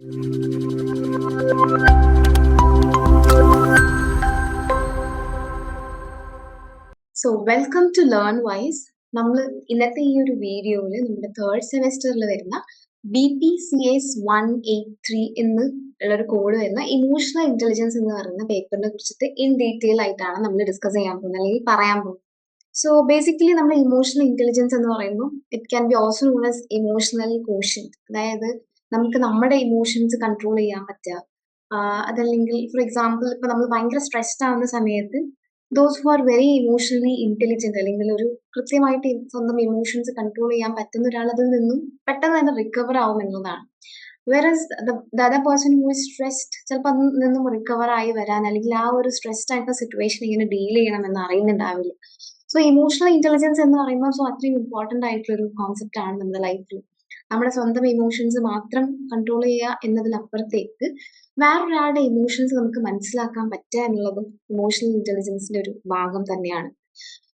So welcome to learn wise നമ്മൾ ഇന്നത്തെ ഈ ഒരു വീഡിയോയിൽ നമ്മുടെ തേർഡ് സെമസ്റ്ററിൽ വരുന്ന B P C S one eight three എന്ന് ഉള്ളൊരു കോഡ് വരുന്ന ഇമോഷണൽ ഇന്റലിജൻസ് എന്ന് പറയുന്ന പേപ്പറിനെ കുറിച്ചിട്ട് ഇൻ ഡീറ്റെയിൽ ആയിട്ടാണ് നമ്മൾ ഡിസ്കസ് ചെയ്യാൻ പോകുന്നത് അല്ലെങ്കിൽ പറയാൻ പോകുന്നത്. സോ ബേസിക്കലി നമ്മൾ ഇമോഷണൽ ഇന്റലിജൻസ് എന്ന് പറയുമ്പോൾ it can be also known as emotional quotient അതായത് നമുക്ക് നമ്മുടെ ഇമോഷൻസ് കൺട്രോൾ ചെയ്യാൻ പറ്റുക. അതല്ലെങ്കിൽ ഫോർ എക്സാമ്പിൾ ഇപ്പൊ നമ്മൾ ഭയങ്കര സ്ട്രെസ്ഡ് ആവുന്ന സമയത്ത് those who are very emotionally intelligent അല്ലെങ്കിൽ ഒരു കൃത്യമായിട്ട് സ്വന്തം ഇമോഷൻസ് കൺട്രോൾ ചെയ്യാൻ പറ്റുന്ന ഒരാൾ അതിൽ നിന്നും പെട്ടെന്ന് തന്നെ റിക്കവർ ആവും എന്നുള്ളതാണ്. Whereas the other person who is stressed ചിലപ്പോൾ അതിൽ നിന്നും റിക്കവർ ആയി വരാൻ അല്ലെങ്കിൽ ആ ഒരു സ്ട്രെസ്ഡ് ആയിട്ടുള്ള സിറ്റുവേഷൻ ഇങ്ങനെ ഡീൽ ചെയ്യണം എന്ന് അറിയുന്നുണ്ടാവില്ല. സോ ഇമോഷണൽ ഇന്റലിജൻസ് എന്ന് പറയുമ്പോൾ സോ അത്രയും ഇമ്പോർട്ടന്റ് ആയിട്ടുള്ള ഒരു കോൺസെപ്റ്റ് ആണ് നമ്മുടെ ലൈഫിൽ നമ്മുടെ സ്വന്തം ഇമോഷൻസ് മാത്രം കൺട്രോൾ ചെയ്യുക എന്നതിലപ്പുറത്തേക്ക് വേറൊരാളുടെ ഇമോഷൻസ് നമുക്ക് മനസ്സിലാക്കാൻ പറ്റുക എന്നുള്ളതും ഇമോഷണൽ ഇന്റലിജൻസിന്റെ ഒരു ഭാഗം തന്നെയാണ്.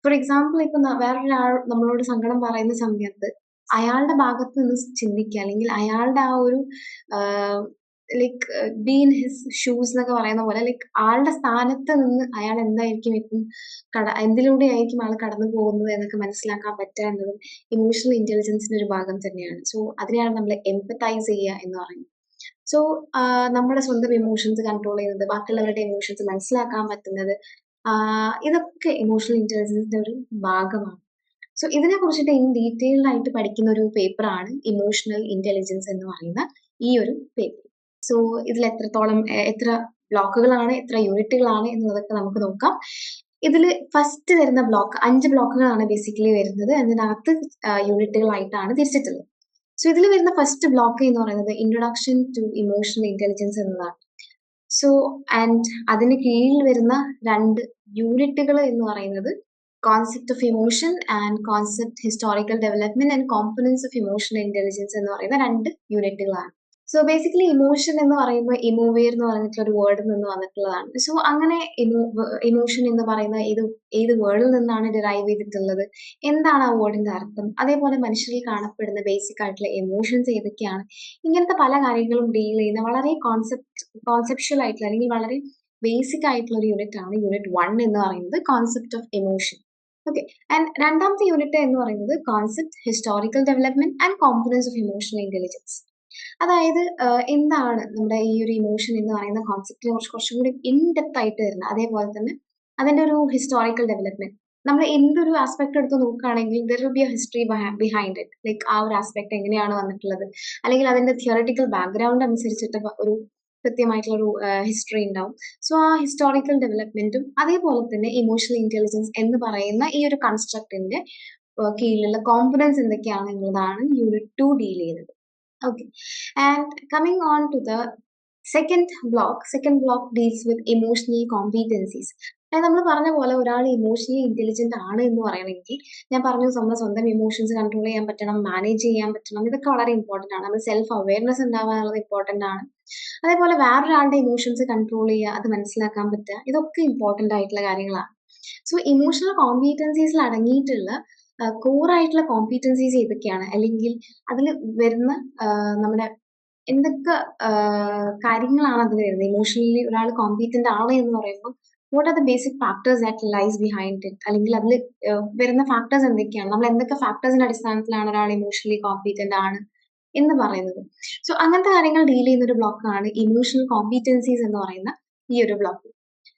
ഫോർ എക്സാമ്പിൾ ഇപ്പൊ വേറൊരാൾ നമ്മളോട് സങ്കടം പറയുന്ന സമയത്ത് അയാളുടെ ഭാഗത്ത് നിന്ന് ചിന്തിക്കുക അല്ലെങ്കിൽ അയാളുടെ ആ ഒരു like be in his shoes എന്നൊക്കെ പറയുന്ന പോലെ ലൈക്ക് ആളുടെ സ്ഥാനത്ത് നിന്ന് അയാൾ എന്തായിരിക്കും ഇപ്പം കട എന്തിലൂടെ ആയിരിക്കും ആൾ കടന്നു പോകുന്നത് എന്നൊക്കെ മനസ്സിലാക്കാൻ പറ്റുക എന്നതും ഇമോഷണൽ ഇന്റലിജൻസിന്റെ ഒരു ഭാഗം തന്നെയാണ്. സോ അതിനെയാണ് നമ്മൾ എംപത്തൈസ് ചെയ്യുക എന്ന് പറയുന്നത്. സോ നമ്മുടെ സ്വന്തം ഇമോഷൻസ് കൺട്രോൾ ചെയ്യുന്നത് ബാക്കിയുള്ളവരുടെ ഇമോഷൻസ് മനസ്സിലാക്കാൻ പറ്റുന്നത് ഇതൊക്കെ ഇമോഷണൽ ഇന്റലിജൻസിന്റെ ഒരു ഭാഗമാണ്. സോ ഇതിനെ കുറിച്ചിട്ട് ഇൻ ഡീറ്റെയിൽഡ് ആയിട്ട് പഠിക്കുന്ന ഒരു പേപ്പറാണ് ഇമോഷണൽ ഇന്റലിജൻസ് എന്ന് പറയുന്ന ഈ ഒരു പേപ്പർ. സോ ഇതിൽ എത്രത്തോളം എത്ര ബ്ലോക്കുകളാണ് എത്ര യൂണിറ്റുകളാണ് എന്നുള്ളതൊക്കെ നമുക്ക് നോക്കാം. ഇതിൽ ഫസ്റ്റ് വരുന്ന ബ്ലോക്ക് അഞ്ച് ബ്ലോക്കുകളാണ് ബേസിക്കലി വരുന്നത്. അതിനകത്ത് യൂണിറ്റുകളായിട്ടാണ് തിരിച്ചിട്ടുള്ളത്. സോ ഇതിൽ വരുന്ന ഫസ്റ്റ് ബ്ലോക്ക് എന്ന് പറയുന്നത് ഇൻട്രൊഡക്ഷൻ ടു ഇമോഷണൽ ഇന്റലിജൻസ് എന്നതാണ്. സോ ആൻഡ് അതിന് കീഴിൽ വരുന്ന രണ്ട് യൂണിറ്റുകൾ എന്ന് പറയുന്നത് concept of emotion and concept historical development and components of emotional intelligence എന്ന് പറയുന്ന രണ്ട് യൂണിറ്റുകളാണ്. സോ ബേസിക്കലി ഇമോഷൻ എന്ന് പറയുമ്പോൾ ഇമോവിയർ എന്ന് പറഞ്ഞിട്ടുള്ള ഒരു വേർഡിൽ നിന്ന് വന്നിട്ടുള്ളതാണ്. സോ അങ്ങനെ ഇമോഷൻ എന്ന് പറയുന്ന ഏത് ഏത് വേർഡിൽ നിന്നാണ് ഡിറൈവ് ചെയ്തിട്ടുള്ളത്? എന്താണ് ആ വേർഡിന്റെ അർത്ഥം? അതേപോലെ മനുഷ്യരിൽ കാണപ്പെടുന്ന ബേസിക് ആയിട്ടുള്ള ഇമോഷൻസ് ഏതൊക്കെയാണ്? ഇങ്ങനത്തെ പല കാര്യങ്ങളും ഡീൽ ചെയ്യുന്ന വളരെ കോൺസെപ്റ്റ് കോൺസെപ്ഷ്യൽ ആയിട്ടുള്ള അല്ലെങ്കിൽ വളരെ ബേസിക് ആയിട്ടുള്ള ഒരു യൂണിറ്റ് ആണ് യൂണിറ്റ് വൺ എന്ന് പറയുന്നത് concept of emotion okay and രണ്ടാമത്തെ യൂണിറ്റ് എന്ന് പറയുന്നത് concept historical development and components of emotional intelligence അതായത് എന്താണ് നമ്മുടെ ഈ ഒരു ഇമോഷൻ എന്ന് പറയുന്ന കോൺസെപ്റ്റിനെ കുറച്ച് കുറച്ചും കൂടി ഇൻ ഡെപ്ത് ആയിട്ട് വരുന്നത്. അതേപോലെ തന്നെ അതിന്റെ ഒരു ഹിസ്റ്റോറിക്കൽ ഡെവലപ്മെന്റ് നമ്മൾ എന്തൊരു ആസ്പെക്ട് എടുത്ത് നോക്കുകയാണെങ്കിൽ there will be a history behind it like ആ ഒരു ആസ്പെക്ട് എങ്ങനെയാണ് വന്നിട്ടുള്ളത്? അല്ലെങ്കിൽ അതിന്റെ തിയറട്ടിക്കൽ ബാക്ക്ഗ്രൗണ്ട് അനുസരിച്ചിട്ട് ഒരു കൃത്യമായിട്ടുള്ള ഒരു ഹിസ്റ്ററി ഉണ്ടാവും. സോ ആ ഹിസ്റ്റോറിക്കൽ ഡെവലപ്മെന്റും അതേപോലെ തന്നെ ഇമോഷണൽ ഇന്റലിജൻസ് എന്ന് പറയുന്ന ഈ ഒരു കൺസ്ട്രക്റ്റിന്റെ കീഴിലുള്ള കോമ്പണൻസ് എന്തൊക്കെയാണ് എന്നുള്ളതാണ് യൂണിറ്റ് ടു ഡീൽ ചെയ്യുന്നത്. Okay. And coming on to the second block second block deals with emotional competencies അതായത് നമ്മൾ പറഞ്ഞ പോലെ ഒരാൾ ഇമോഷണലി ഇന്റലിജന്റ് ആണ് എന്ന് പറയണമെങ്കിൽ ഞാൻ പറഞ്ഞു നമ്മുടെ സ്വന്തം ഇമോഷൻസ് കൺട്രോൾ ചെയ്യാൻ പറ്റണം മാനേജ് ചെയ്യാൻ പറ്റണം ഇതൊക്കെ വളരെ ഇമ്പോർട്ടന്റ് ആണ്. നമ്മൾ സെൽഫ് അവയർനെസ് ഉണ്ടാവാനുള്ളത് ഇമ്പോർട്ടന്റ് ആണ്. അതേപോലെ വേറൊരാളുടെ ഇമോഷൻസ് കൺട്രോൾ ചെയ്യുക അത് മനസ്സിലാക്കാൻ പറ്റുക ഇതൊക്കെ ഇമ്പോർട്ടന്റ് ആയിട്ടുള്ള കാര്യങ്ങളാണ്. സോ ഇമോഷണൽ കോമ്പീറ്റൻസീസിൽ അടങ്ങിയിട്ടുള്ള കോർ ആയിട്ടുള്ള കോമ്പീറ്റൻസീസ് ഏതൊക്കെയാണ്? അല്ലെങ്കിൽ അതിൽ വരുന്ന നമ്മുടെ എന്തൊക്കെ കാര്യങ്ങളാണ് അതിൽ വരുന്നത്? ഇമോഷണലി ഒരാൾ കോമ്പീറ്റന്റ് ആണ് എന്ന് പറയുമ്പോൾ what are the basic factors that lies behind it അല്ലെങ്കിൽ അതിൽ വരുന്ന ഫാക്ടേഴ്സ് എന്തൊക്കെയാണ്? നമ്മൾ എന്തൊക്കെ ഫാക്ടേഴ്സിന്റെ അടിസ്ഥാനത്തിലാണ് ഒരാൾ ഇമോഷണലി കോമ്പീറ്റന്റ് ആണ് എന്ന് പറയുന്നത്? സോ അങ്ങനത്തെ കാര്യങ്ങൾ ഡീൽ ചെയ്യുന്ന ഒരു ബ്ലോക്കാണ് ഇമോഷണൽ കോമ്പീറ്റൻസീസ് എന്ന് പറയുന്ന ഈ ഒരു ബ്ലോക്ക്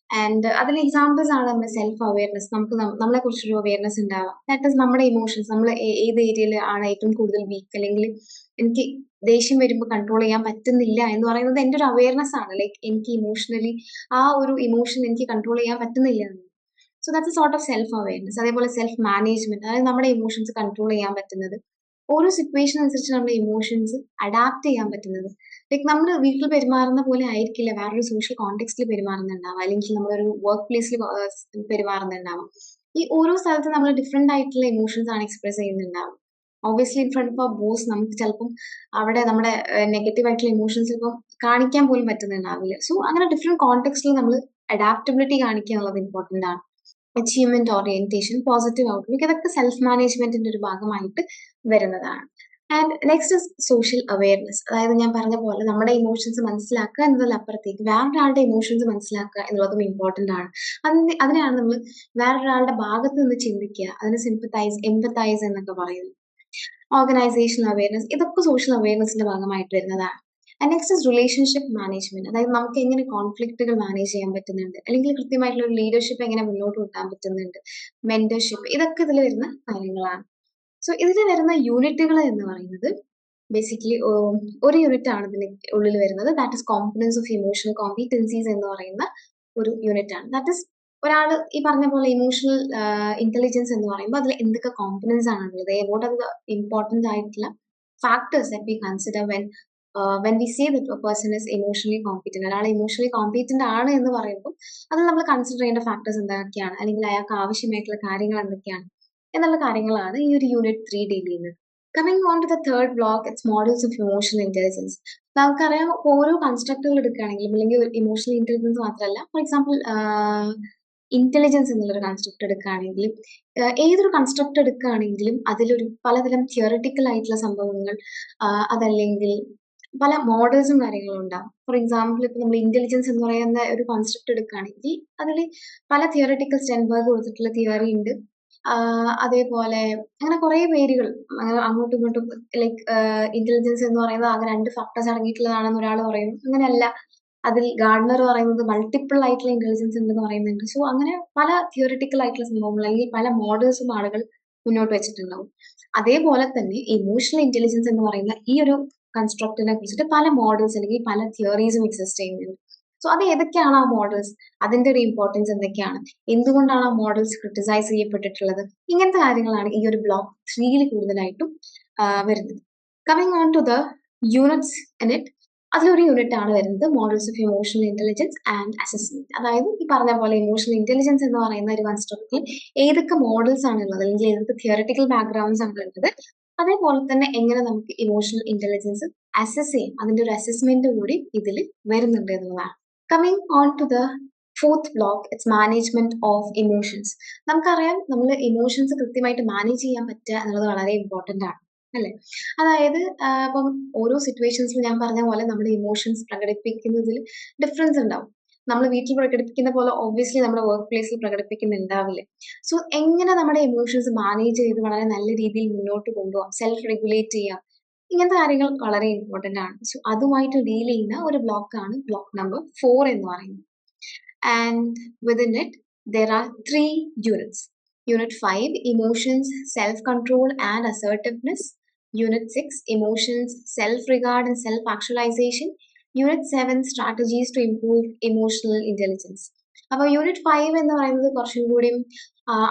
ആൻഡ് അതിൽ എക്സാമ്പിൾസ് ആണ് നമ്മുടെ സെൽഫ് അവയർനെസ് നമുക്ക് നമ്മളെ കുറിച്ചൊരു അവയർനെസ് ഉണ്ടാവാം. ദാറ്റ് ഇസ് നമ്മുടെ ഇമോഷൻസ് നമ്മൾ ഏത് ഏരിയയിൽ ആണ് ഏറ്റവും കൂടുതൽ വീക്ക് അല്ലെങ്കിൽ എനിക്ക് ദേഷ്യം വരുമ്പോൾ കൺട്രോൾ ചെയ്യാൻ പറ്റുന്നില്ല എന്ന് പറയുന്നത് എന്റെ ഒരു അവയർനെസ് ആണ്. ലൈക്ക് എനിക്ക് ഇമോഷണലി ആ ഒരു ഇമോഷൻ എനിക്ക് കൺട്രോൾ ചെയ്യാൻ പറ്റുന്നില്ല എന്ന്. So that's a sort of self awareness അതേപോലെ സെൽഫ് മാനേജ്മെന്റ് അതായത് നമ്മുടെ ഇമോഷൻസ് കൺട്രോൾ ചെയ്യാൻ പറ്റുന്നത്. ഓരോ സിറ്റുവേഷൻ അനുസരിച്ച് നമ്മുടെ ഇമോഷൻസ് അഡാപ്റ്റ് ചെയ്യാൻ പറ്റുന്നത്. ലൈക്ക് നമ്മൾ വീട്ടിൽ പെരുമാറുന്ന പോലെ ആയിരിക്കില്ല. വേറൊരു സോഷ്യൽ കോണ്ടെക്സ്റ്റിൽ പെരുമാറുന്നുണ്ടാവാം അല്ലെങ്കിൽ നമ്മളൊരു വർക്ക് പ്ലേസിൽ പെരുമാറുന്നുണ്ടാവും ഈ ഓരോ സ്ഥലത്ത് നമ്മൾ ഡിഫറെന്റ് ആയിട്ടുള്ള ഇമോഷൻസ് ആണ് എക്സ്പ്രസ് ചെയ്യുന്നുണ്ടാവും obviously in front of boss നമുക്ക് ചിലപ്പം അവിടെ നമ്മുടെ നെഗറ്റീവ് ആയിട്ടുള്ള ഇമോഷൻസ് ഇപ്പം കാണിക്കാൻ പോലും പറ്റുന്നുണ്ടാവില്ല. സോ അങ്ങനെ ഡിഫറെന്റ് കോണ്ടെക്സ്റ്റിൽ നമ്മൾ അഡാപ്റ്റബിലിറ്റി കാണിക്കുക എന്നുള്ളത് ഇമ്പോർട്ടന്റ് ആണ്. അച്ചീവ്മെന്റ് ഓറിയന്റേഷൻ പോസിറ്റീവ് ഔട്ട്ലുക്ക് ഇതൊക്കെ സെൽഫ് മാനേജ്മെന്റിന്റെ ഒരു ഭാഗമായിട്ട് വരുന്നതാണ്. And next is social awareness അതായത് ഞാൻ പറഞ്ഞ പോലെ നമ്മുടെ ഇമോഷൻസ് മനസ്സിലാക്കുക എന്നതിലപ്പുറത്തേക്ക് വേറൊരാളുടെ ഇമോഷൻസ് മനസ്സിലാക്കുക എന്നുള്ളതും ഇമ്പോർട്ടന്റ് ആണ്. അതിന് അതിനെയാണ് നമ്മൾ വേറൊരാളുടെ ഭാഗത്ത് നിന്ന് ചിന്തിക്കുക. അതിന് സിംപത്തൈസ് എംപത്തൈസ് എന്നൊക്കെ പറയുന്നത്. ഓർഗനൈസേഷണൽ അവയർനെസ് ഇതൊക്കെ സോഷ്യൽ അവയർനെസിന്റെ ഭാഗമായിട്ട് വരുന്നതാണ്. And next is relationship management അതായത് നമുക്ക് എങ്ങനെ കോൺഫ്ലിക്റ്റുകൾ മാനേജ് ചെയ്യാൻ പറ്റുന്നുണ്ട്. അല്ലെങ്കിൽ കൃത്യമായിട്ടുള്ള ഒരു ലീഡർഷിപ്പ് എങ്ങനെ മുന്നോട്ട് കൊണ്ടുപോകാൻ പറ്റുന്നുണ്ട്. മെന്റർഷിപ്പ് ഇതൊക്കെ ഇതിൽ വരുന്ന കാര്യങ്ങളാണ്. സോ ഇതിൽ വരുന്ന യൂണിറ്റുകൾ എന്ന് പറയുന്നത് ബേസിക്കലി ഒരു യൂണിറ്റ് ആണ് ഇതിന് ഉള്ളിൽ വരുന്നത്. That is components of emotional competencies എന്ന് പറയുന്ന ഒരു യൂണിറ്റ് ആണ്. ദാറ്റ് ഇസ് ഒരാൾ ഈ പറഞ്ഞ പോലെ ഇമോഷണൽ ഇന്റലിജൻസ് എന്ന് പറയുമ്പോൾ അതിൽ എന്തൊക്കെ കോമ്പണൻസ് ആണുള്ളത് വോട്ട് ആർ ദ ഇമ്പോർട്ടന്റ് ആയിട്ടുള്ള factors that we consider when when we say the person is emotionally competent ഒരാൾ ഇമോഷണലി കോമ്പിറ്റന്റ് ആണ് എന്ന് പറയുമ്പോൾ അത് നമ്മൾ കൺസിഡർ ചെയ്യേണ്ട ഫാക്ടേഴ്സ് എന്തൊക്കെയാണ്? അല്ലെങ്കിൽ അയാൾക്ക് ആവശ്യമായിട്ടുള്ള കാര്യങ്ങൾ എന്തൊക്കെയാണ്? എന്നുള്ള കാര്യങ്ങളാണ് ഈ ഒരു യൂണിറ്റ് ത്രീ ഡീൽ ചെയ്യുന്നത്. Coming on to the third block it's models of emotional intelligence നമുക്കറിയാം ഓരോ കൺസ്ട്രക്റ്റുകൾ എടുക്കുകയാണെങ്കിലും അല്ലെങ്കിൽ ഇമോഷണൽ ഇന്റലിജൻസ് മാത്രമല്ല ഫോർ എക്സാമ്പിൾ ഇന്റലിജൻസ് എന്നുള്ളൊരു കൺസ്ട്രക്ട് എടുക്കുകയാണെങ്കിലും ഏതൊരു കൺസ്ട്രക്ട് എടുക്കുകയാണെങ്കിലും അതിലൊരു പലതരം തിയറട്ടിക്കൽ ആയിട്ടുള്ള സംഭവങ്ങൾ അതല്ലെങ്കിൽ പല മോഡൽസും കാര്യങ്ങളും ഉണ്ടാവും. ഫോർ എക്സാമ്പിൾ ഇപ്പൊ നമ്മൾ ഇന്റലിജൻസ് എന്ന് പറയുന്ന ഒരു കോൺസെപ്റ്റ് എടുക്കുകയാണെങ്കിൽ അതിൽ പല തിയറട്ടിക്കൽ സ്റ്റെൻബർഗ് കൊടുത്തിട്ടുള്ള തിയറി ഉണ്ട്. അതേപോലെ അങ്ങനെ കുറെ പേരുകൾ. അങ്ങനെ അങ്ങോട്ടും ഇങ്ങോട്ടും ലൈക്ക് ഇന്റലിജൻസ് എന്ന് പറയുന്നത് ആകെ രണ്ട് ഫാക്ടേഴ്സ് അടങ്ങിയിട്ടുള്ളതാണെന്ന് ഒരാൾ പറയും അങ്ങനെയല്ല അതിൽ ഗാർഡനർ പറയുന്നത് മൾട്ടിപ്പിൾ ആയിട്ടുള്ള ഇന്റലിജൻസ് ഉണ്ടെന്ന് പറയുന്നുണ്ട്. സോ അങ്ങനെ പല തിയോറിറ്റിക്കൽ ആയിട്ടുള്ള സംഭവങ്ങൾ അല്ലെങ്കിൽ പല മോഡൽസും ആളുകൾ മുന്നോട്ട് വെച്ചിട്ടുണ്ടാവും. അതേപോലെ തന്നെ ഇമോഷണൽ ഇന്റലിജൻസ് എന്ന് പറയുന്ന ഈ ഒരു കൺസ്ട്രക്റ്റിനെ കുറിച്ചിട്ട് പല മോഡൽസ് അല്ലെങ്കിൽ പല തിയറീസും എക്സിസ്റ്റ് ചെയ്യുന്നുണ്ട്. സോ അത് ഏതൊക്കെയാണ് ആ മോഡൽസ് അതിന്റെ ഒരു ഇമ്പോർട്ടൻസ് എന്തൊക്കെയാണ്? എന്തുകൊണ്ടാണ് ആ മോഡൽസ് ക്രിട്ടിസൈസ് ചെയ്യപ്പെട്ടിട്ടുള്ളത്? ഇങ്ങനത്തെ കാര്യങ്ങളാണ് ഈ ഒരു ബ്ലോക്ക് ത്രീയിൽ കൂടുതലായിട്ടും വരുന്നത്. Coming on to the units in അതിലൊരു യൂണിറ്റ് ആണ് വരുന്നത് models of emotional intelligence and assessment അതായത് ഈ പറഞ്ഞ പോലെ ഇമോഷണൽ ഇന്റലിജൻസ് എന്ന് പറയുന്ന ഒരു കൺസ്ട്രക്റ്റിൽ ഏതൊക്കെ മോഡൽസ് ആണ് ഉള്ളത്? അല്ലെങ്കിൽ ഏതൊക്കെ തിയറട്ടിക്കൽ ബാക്ക്ഗ്രൗണ്ട്സ് ആണ് ഉള്ളത്? അതേപോലെ തന്നെ എങ്ങനെ നമുക്ക് ഇമോഷണൽ ഇന്റലിജൻസ് അസസ് ചെയ്യാം? അതിന്റെ ഒരു അസസ്മെന്റ് കൂടി ഇതിൽ വരുന്നുണ്ട് എന്നുള്ളതാണ്. Coming on to the fourth block it's management of emotions നമുക്കറിയാം നമ്മൾ ഇമോഷൻസ് കൃത്യമായിട്ട് മാനേജ് ചെയ്യാൻ പറ്റുക എന്നുള്ളത് വളരെ ഇമ്പോർട്ടന്റ് ആണ് അല്ലെ? അതായത് ഇപ്പം ഓരോ സിറ്റുവേഷൻസിൽ ഞാൻ പറഞ്ഞ പോലെ നമ്മുടെ ഇമോഷൻസ് പ്രകടിപ്പിക്കുന്നതിൽ ഡിഫറൻസ് ഉണ്ടാവും. നമ്മൾ വീട്ടിൽ പ്രകടിപ്പിക്കുന്ന പോലെ ഓബിയസ്ലി നമ്മുടെ വർക്ക് പ്ലേസിൽ പ്രകടിപ്പിക്കുന്നുണ്ടാവില്ല. സോ എങ്ങനെ നമ്മുടെ ഇമോഷൻസ് മാനേജ് ചെയ്ത് വളരെ നല്ല രീതിയിൽ മുന്നോട്ട് കൊണ്ടുപോകാം? സെൽഫ് റെഗുലേറ്റ് ചെയ്യാം. ഇങ്ങനത്തെ കാര്യങ്ങൾ വളരെ ഇമ്പോർട്ടന്റ് ആണ്. സോ അതുമായിട്ട് ഡീൽ ചെയ്യുന്ന ഒരു ബ്ലോക്കാണ് ബ്ലോക്ക് നമ്പർ ഫോർ എന്ന് പറയുന്നത്. And within it there are three units unit five emotions self control and assertiveness unit six emotions self regard and self actualization unit seven strategies to improve emotional intelligence അപ്പൊ unit five എന്ന് പറയുന്നത് കുറച്ചും കൂടി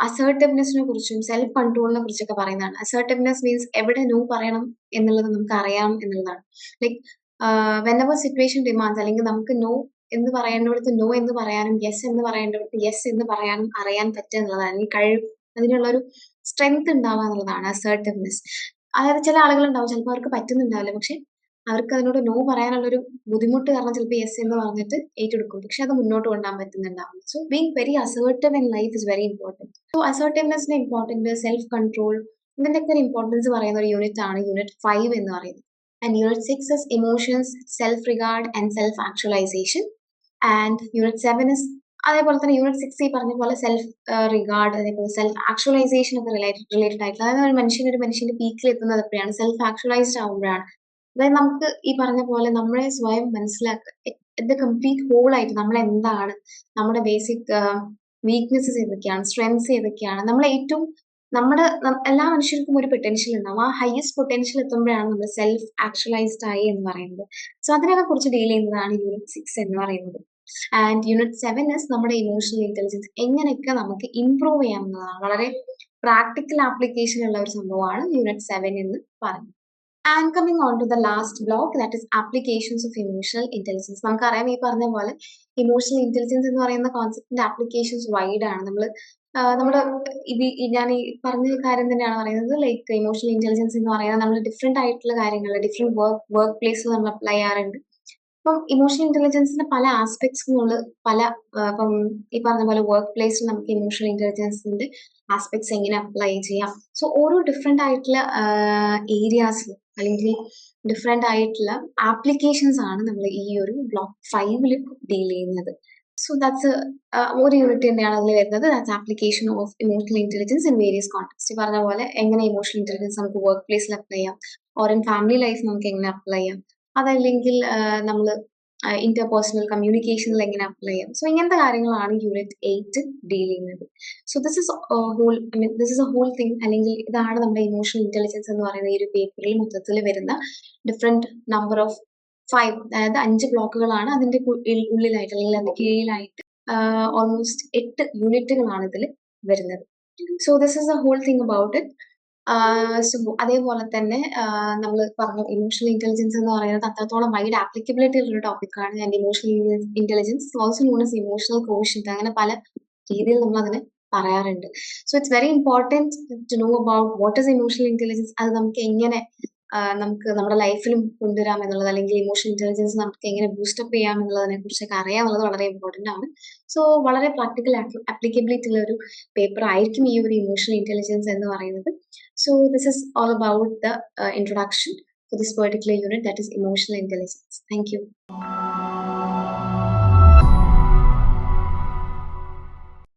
അസേർട്ടീവ്നെസ്സിനെ കുറിച്ചും self കൺട്രോളിനെ കുറിച്ചൊക്കെ പറയുന്നതാണ്. Assertiveness means എവിടെ no പറയണം എന്നുള്ളത് നമുക്ക് അറിയാം എന്നുള്ളതാണ്. Like when our situation demands അല്ലെങ്കിൽ നമുക്ക് നോ എന്ന് പറയേണ്ടടുത്ത് നോ എന്ന് പറയാനും യെസ് എന്ന് പറയേണ്ടടുത്ത് യെസ് എന്ന് പറയാനും അറിയാൻ പറ്റുക എന്നുള്ളതാണ്. ഈ കഴിവ് അതിനുള്ള ഒരു സ്ട്രെങ്ത് ഉണ്ടാവുക എന്നുള്ളതാണ് അസേർട്ടീവ്നെസ് അതായത് ചില ആളുകൾ ഉണ്ടാവും ചിലപ്പോൾ അവർക്ക് പറ്റുന്നുണ്ടാവില്ല. പക്ഷെ അവർക്ക് അതിനോട് നോ പറയാനുള്ള ഒരു ബുദ്ധിമുട്ട് കാരണം ചിലപ്പോൾ യെസ് എന്ന് പറഞ്ഞിട്ട് ഏറ്റെടുക്കും. പക്ഷെ അത് മുന്നോട്ട് കൊണ്ടുപോകാൻ പറ്റുന്നുണ്ടാവും so being very assertive in life is very important so അസേർട്ടീവ്നെസ്സിന്റെ important self control ഇതിന്റെയൊക്കെ ഒരു ഇമ്പോർട്ടൻസ് പറയുന്ന ഒരു യൂണിറ്റ് ആണ് യൂണിറ്റ് ഫൈവ് എന്ന് പറയുന്നത്. And unit six is emotions self regard and self actualisation and unit seven is അതേപോലെ തന്നെ unit six ഈ പറഞ്ഞ പോലെ സെൽഫ് റിഗാർഡ് അതേപോലെ സെൽഫ് ആക്ച്വലൈസേഷൻ ഒക്കെ റിലേറ്റഡ് റിലേറ്റഡ് ആയിട്ടുള്ള അതായത് ഒരു മനുഷ്യൻ ഒരു മനുഷ്യന്റെ പീക്കിൽ എത്തുന്നത് എപ്പോഴാണ്? സെൽഫ് ആക്ച്വലൈസ്ഡ് ആവുമ്പോഴാണ്. അതായത് നമുക്ക് ഈ പറഞ്ഞ പോലെ നമ്മളെ സ്വയം മനസ്സിലാക്കുക കംപ്ലീറ്റ് ഹോൾ ആയിട്ട് നമ്മൾ എന്താണ് നമ്മുടെ ബേസിക് വീക്ക്നെസ്സസ് ഏതൊക്കെയാണ് സ്ട്രെങ്സ് ഏതൊക്കെയാണ് നമ്മൾ ഏറ്റവും നമ്മുടെ എല്ലാ മനുഷ്യർക്കും ഒരു പൊട്ടൻഷ്യൽ ഉണ്ടാവും. ആ ഹയസ്റ്റ് പൊട്ടൻഷ്യൽ എത്തുമ്പോഴാണ് നമ്മൾ സെൽഫ് ആക്ച്വലൈസ്ഡ് ആയി എന്ന് പറയുന്നത്. സോ അതിനൊക്കെ കുറിച്ച് ഡീൽ ചെയ്യുന്നതാണ് യൂണിറ്റ് സിക്സ് എന്ന് പറയുന്നത്. ആൻഡ് യൂണിറ്റ് സെവൻ ഇസ് നമ്മുടെ ഇമോഷണൽ ഇന്റലിജൻസ് എങ്ങനെയൊക്കെ നമുക്ക് ഇംപ്രൂവ് ചെയ്യാവുന്നതാണ് വളരെ പ്രാക്ടിക്കൽ ആപ്ലിക്കേഷൻ ഉള്ള ഒരു സംഭവമാണ് യൂണിറ്റ് സെവൻ എന്ന് പറയുന്നത്. And coming on to the last block that is applications of emotional intelligence നമുക്കറിയാം ഈ പറഞ്ഞ പോലെ ഇമോഷണൽ ഇന്റലിജൻസ് എന്ന് പറയുന്ന കോൺസെപ്റ്റിന്റെ ആപ്ലിക്കേഷൻസ് വൈഡ് ആണ്. നമ്മൾ നമ്മുടെ ഇത് ഞാൻ ഈ പറഞ്ഞ കാര്യം തന്നെയാണ് പറയുന്നത്. ലൈക്ക് ഇമോഷണൽ ഇന്റലിജൻസ് എന്ന് പറയുന്നത് നമ്മൾ ഡിഫറെന്റ് ആയിട്ടുള്ള കാര്യങ്ങൾ ഡിഫറെന്റ് വർക്ക് വർക്ക് പ്ലേസിൽ നമ്മൾ അപ്ലൈ ചെയ്യാറുണ്ട്. അപ്പം ഇമോഷണൽ ഇന്റലിജൻസിന്റെ പല ആസ്പെക്ട്സ് നമ്മൾ പല ഇപ്പം ഈ പറഞ്ഞ പോലെ വർക്ക് പ്ലേസിൽ നമുക്ക് ഇമോഷണൽ ഇന്റലിജൻസിന്റെ ആസ്പെക്ട്സ് എങ്ങനെ അപ്ലൈ ചെയ്യാം. സോ ഓരോ ഡിഫറെന്റ് ആയിട്ടുള്ള ഏരിയാസിൽ അല്ലെങ്കിൽ ഡിഫറെന്റ് ആയിട്ടുള്ള ആപ്ലിക്കേഷൻസ് ആണ് നമ്മൾ ഈ ഒരു ബ്ലോക്ക് ഫൈവിൽ ഡീൽ ചെയ്യുന്നത്. സോ ദാറ്റ്സ് ഒരു യൂണിറ്റ് തന്നെയാണ് അതിൽ വരുന്നത്. That's application of emotional intelligence in various context പറഞ്ഞ പോലെ എങ്ങനെ ഇമോഷണൽ ഇന്റലിജൻസ് നമുക്ക് വർക്ക് പ്ലേസിൽ അപ്ലൈ ചെയ്യാം. ഓർ ഇൻ ഫാമിലി ലൈഫ് നമുക്ക് എങ്ങനെ അപ്ലൈ ചെയ്യാം. അതല്ലെങ്കിൽ നമ്മൾ ഇന്റർപേഴ്സണൽ കമ്മ്യൂണിക്കേഷനിൽ എങ്ങനെ അപ്ലൈ ചെയ്യാം. സോ ഇങ്ങനത്തെ കാര്യങ്ങളാണ് യൂണിറ്റ് എയ്റ്റ് ഡീൽ ചെയ്യുന്നത്. So this is whole I mean this is a whole thing അല്ലെങ്കിൽ ഇതാണ് നമ്മുടെ ഇമോഷണൽ ഇന്റലിജൻസ് എന്ന് പറയുന്ന ഈ ഒരു പേപ്പറിൽ മൊത്തത്തിൽ വരുന്ന ഡിഫറെന്റ് നമ്പർ ഓഫ് ഫൈവ് അതായത് അഞ്ച് ബ്ലോക്കുകളാണ് അതിന്റെ ഉള്ളിലായിട്ട് അല്ലെങ്കിൽ അതിന്റെ കീഴിലായിട്ട് ഓൾമോസ്റ്റ് എട്ട് യൂണിറ്റുകളാണ് ഇതിൽ വരുന്നത്. So this is a whole thing about it so അതേപോലെ തന്നെ നമ്മൾ പറഞ്ഞു ഇമോഷണൽ ഇന്റലിജൻസ് എന്ന് പറയുന്നത് അത്രത്തോളം വൈഡ് ആപ്ലിക്കബിലിറ്റി ഉള്ള ഒരു ടോപ്പിക്കാണ് ഞാൻ emotional intelligence also known as emotional quotient അങ്ങനെ പല രീതിയിൽ നമ്മൾ അതിനെ പറയാറുണ്ട്. So it's very important to know about what is emotional intelligence അത് നമുക്ക് എങ്ങനെ നമുക്ക് നമ്മുടെ ലൈഫിലും കൊണ്ടുവരാം എന്നുള്ളത് അല്ലെങ്കിൽ ഇമോഷൻ ഇന്റലിജൻസ് നമുക്ക് എങ്ങനെ ബൂസ്റ്റപ്പ് ചെയ്യാം എന്നുള്ളതിനെ കുറിച്ചൊക്കെ അറിയാമെന്നുള്ളത് വളരെ ഇമ്പോർട്ടന്റ് ആണ്. സോ വളരെ പ്രാക്ടിക്കൽ ആപ്ലിക്കബിലിറ്റി ഉള്ള ഒരു പേപ്പർ ആയിരിക്കും ഈ ഒരു ഇമോഷണൽ ഇന്റലിജൻസ് എന്ന് പറയുന്നത്. So this is all about the introduction for this particular unit that is emotional intelligence thank you